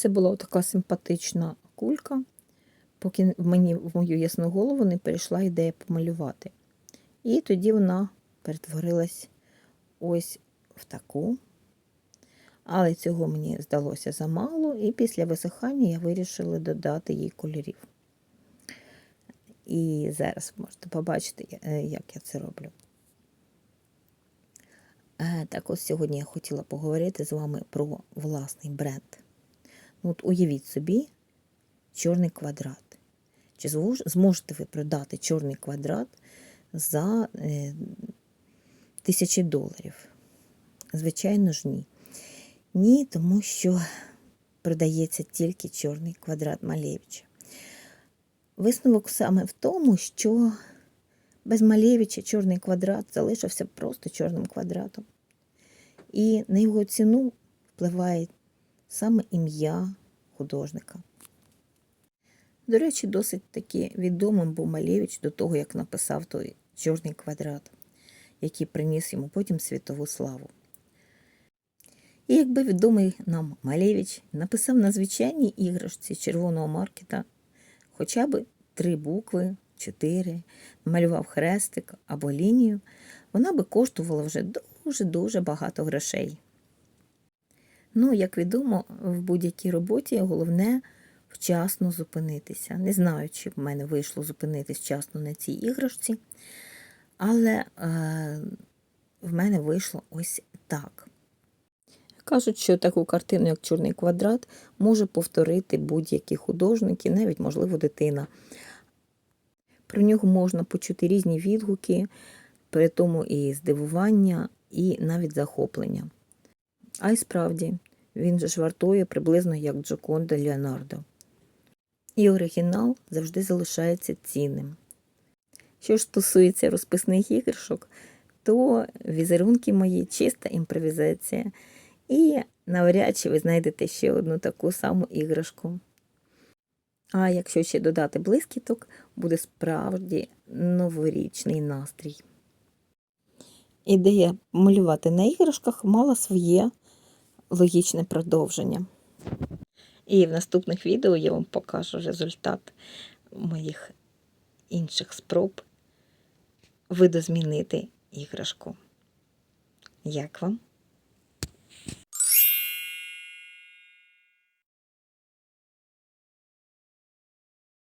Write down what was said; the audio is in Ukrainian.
Це була така симпатична кулька, поки мені в мою ясну голову не перейшла ідея помалювати. І тоді вона перетворилась ось в таку. Але цього мені здалося замало, і після висихання я вирішила додати їй кольорів. І зараз можете побачити, е, як я це роблю. Е, Так ось сьогодні я хотіла поговорити з вами про власний бренд. Ну, от уявіть собі чорний квадрат. Чи зможете ви продати чорний квадрат за е, тисячі доларів? Звичайно ж, ні. Ні, тому що продається тільки чорний квадрат Малевича. Висновок саме в тому, що без Малевича чорний квадрат залишився просто чорним квадратом. І на його ціну впливає саме ім'я художника. До речі, досить таки відомим був Малевич до того, як написав той чорний квадрат, який приніс йому потім світову славу. І якби відомий нам Малевич написав на звичайній іграшці червоного маркета хоча б три букви, чотири, малював хрестик або лінію, вона би коштувала вже дуже-дуже багато грошей. Ну, як відомо, в будь-якій роботі головне вчасно зупинитися. Не знаю, чи в мене вийшло зупинитись вчасно на цій іграшці, але е, в мене вийшло ось так. Кажуть, що таку картину, як чорний квадрат, може повторити будь-який художник і навіть, можливо, дитина. Про нього можна почути різні відгуки, при тому і здивування, і навіть захоплення. А й справді, він же ж вартує приблизно як Джоконда Леонардо. І оригінал завжди залишається цінним. Що ж стосується розписних іграшок, то візерунки мої чиста імпровізація. І навряд чи ви знайдете ще одну таку саму іграшку. А якщо ще додати блискіток, буде справді новорічний настрій. Ідея малювати на іграшках мала своє логічне продовження. І в наступних відео я вам покажу результат моїх інших спроб видозмінити іграшку. Як вам?